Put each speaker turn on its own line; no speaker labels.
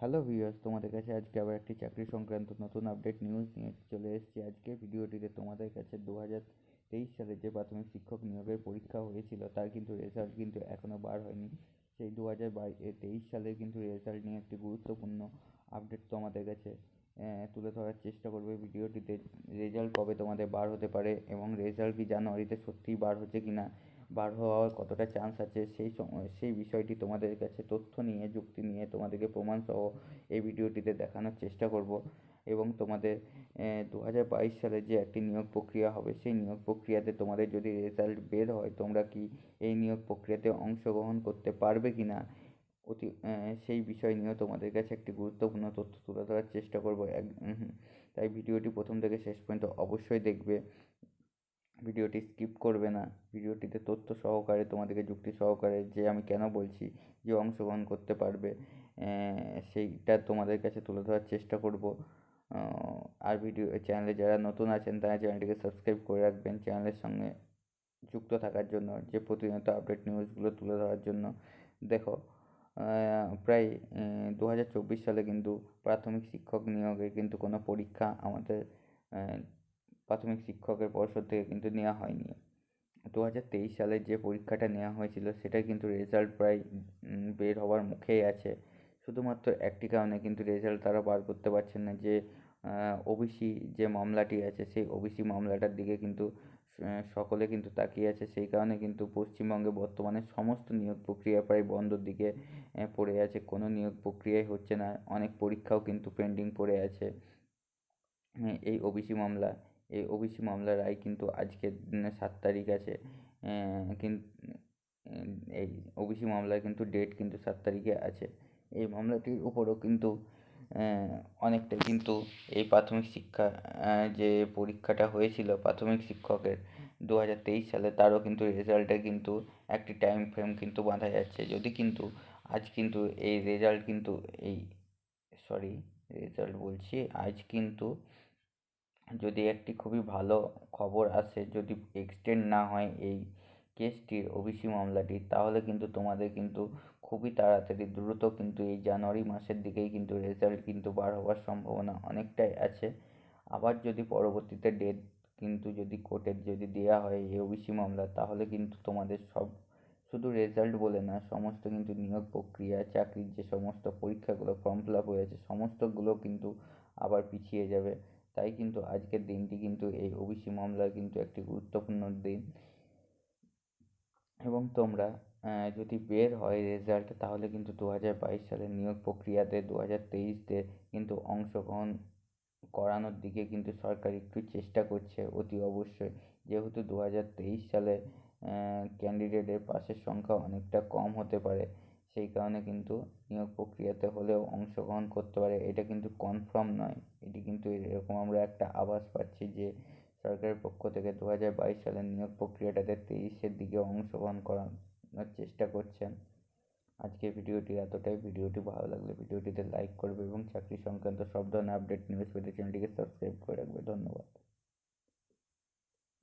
Hello viewers তোমাদের কাছে আজকে আবার একটি চাকরি সংক্রান্ত নতুন আপডেট নিউজ নিয়ে চলে এসেছি। আজকে ভিডিওটিতে তোমাদের কাছে দু হাজার তেইশ সালে যে প্রাথমিক শিক্ষক নিয়োগের পরীক্ষা হয়েছিল, তার কিন্তু রেজাল্ট কিন্তু এখনও বার হয়নি। সেই দু হাজার তেইশ সালের কিন্তু রেজাল্ট নিয়ে একটি গুরুত্বপূর্ণ আপডেট তোমাদের কাছে তুলে ধরার চেষ্টা করবে। ভিডিওটিতে রেজাল্ট কবে তোমাদের বার হতে পারে এবং রেজাল্ট কি জানুয়ারিতে সত্যিই বার হচ্ছে কি না বার হওয়ার কতটা চান্স আছে, সেই সেই বিষয়টি তোমাদের কাছে তথ্য নিয়ে, যুক্তি নিয়ে তোমাদেরকে প্রমাণসহ এই ভিডিওটিতে দেখানোর চেষ্টা করব। এবং তোমাদের দু হাজার বাইশ সালে যে একটি নিয়োগ প্রক্রিয়া হবে, সেই নিয়োগ প্রক্রিয়াতে তোমাদের যদি রেজাল্ট বের হয়, তোমরা কি এই নিয়োগ প্রক্রিয়াতে অংশগ্রহণ করতে পারবে কি না? অতি সেই বিষয় নিয়েও তোমাদের কাছে একটি গুরুত্বপূর্ণ তথ্য তুলে ধরার চেষ্টা করব। এক তাই ভিডিওটি প্রথম থেকে শেষ পর্যন্ত অবশ্যই দেখবে। ভিডিওটি স্কিপ করবে না। ভিডিওটিতে তথ্য সহকারে, তোমাদেরকে যুক্তি সহকারে যে আমি কেন বলছি, যে অংশগ্রহণ করতে পারবে সেইটা তোমাদের কাছে তুলে ধরার চেষ্টা করব। আর ভিডিও, চ্যানেলে যারা নতুন আছেন, তারা চ্যানেলটিকে সাবস্ক্রাইব করে রাখবেন চ্যানেলের সঙ্গে যুক্ত থাকার জন্য, যে প্রতিনিয়ত আপডেট নিউজগুলো তুলে ধরার জন্য। দেখো প্রায় দু হাজার চব্বিশ সালে কিন্তু প্রাথমিক শিক্ষক নিয়োগের কিন্তু কোনো পরীক্ষা আমাদের প্রাথমিক শিক্ষকের পর্ষদ থেকে কিন্তু নেওয়া হয়নি। দু হাজার তেইশ সালে যে পরীক্ষাটা নেওয়া হয়েছিল সেটার কিন্তু রেজাল্ট প্রায় বের হওয়ার মুখেই আছে। শুধুমাত্র একটি কারণে কিন্তু রেজাল্ট তারা বার করতে পারছেন না যে ওবিসি যে মামলাটি আছে, সেই ওবিসি মামলাটার দিকে কিন্তু সকলে কিন্তু তাকিয়ে আছে। সেই কারণে কিন্তু পশ্চিমবঙ্গে বর্তমানে সমস্ত নিয়োগ প্রক্রিয়া প্রায় বন্ধর দিকে পড়ে আছে। কোনো নিয়োগ প্রক্রিয়াই হচ্ছে না। অনেক পরীক্ষাও কিন্তু পেন্ডিং পড়ে আছে। এই ওবিসি মামলা এই ওবিসি মামলার রায় কিন্তু আজকের সাত তারিখ আছে। কিন্তু এই ওবিসি মামলার কিন্তু ডেট কিন্তু সাত তারিখে আছে। এই মামলাটির উপরও কিন্তু অনেকটা কিন্তু এই প্রাথমিক শিক্ষা যে পরীক্ষাটা হয়েছিল প্রাথমিক শিক্ষকের দু হাজার তেইশ সালে, তারও কিন্তু রেজাল্টে কিন্তু একটি টাইম ফ্রেম কিন্তু বাঁধা যাচ্ছে। যদি কিন্তু আজ কিন্তু এই রেজাল্ট কিন্তু এই সরি রেজাল্ট বলছি, আজ কিন্তু যদি একটি খুবই ভালো খবর আসে, যদি এক্সটেন্ড না হয় এই কেসটির ওবিসি মামলাটির তাহলে কিন্তু তোমাদের কিন্তু খুবই তাড়াতাড়ি, দ্রুত কিন্তু এই জানুয়ারি মাসের দিকেই কিন্তু রেজাল্ট কিন্তু বার হওয়ার সম্ভাবনা অনেকটাই আছে। আবার যদি পরবর্তীতে ডেট কিন্তু যদি কোর্টের যদি দেওয়া হয় এই ওবিসি মামলা, তাহলে কিন্তু তোমাদের সব, শুধু রেজাল্ট বলে না, সমস্ত কিন্তু নিয়োগ প্রক্রিয়া, চাকরির যে সমস্ত পরীক্ষাগুলো ফর্ম ফিল আপ হয়েছে সমস্তগুলো কিন্তু আবার পিছিয়ে যাবে। তাই কিন্তু আজকের দিনটি কিন্তু এই ওবিসি মামলার কিন্তু একটি গুরুত্বপূর্ণ দিন। এবং তোমরা যদি বের হয় রেজাল্ট তাহলে কিন্তু দু হাজার বাইশ সালের নিয়োগ প্রক্রিয়াতে দু হাজার তেইশতে কিন্তু অংশগ্রহণ করানোর দিকে কিন্তু সরকার একটু চেষ্টা করছে অতি অবশ্যই। যেহেতু দু হাজার তেইশ সালে ক্যান্ডিডেটের পাশের সংখ্যা অনেকটা কম হতে পারে। সেই কারণে কিন্তু নিয়োগ প্রক্রিয়াতে হলেও অংশগ্রহণ করতে পারে। এটা কিন্তু কনফার্ম নয়। এটি কিন্তু এরকম আমরা একটা আভাস পাচ্ছি যে সরকারের পক্ষ থেকে দু হাজার বাইশ সালের নিয়োগ প্রক্রিয়াটাতে তেইশের দিকে অংশগ্রহণ করানোর চেষ্টা করছেন। আজকের ভিডিওটি এতটাই। ভিডিওটি ভালো লাগলে ভিডিওটিতে লাইক করবে এবং চাকরি সংক্রান্ত সব ধরনের আপডেট নিউজ পেতে চ্যানেলটিকে সাবস্ক্রাইব করে রাখবে। ধন্যবাদ।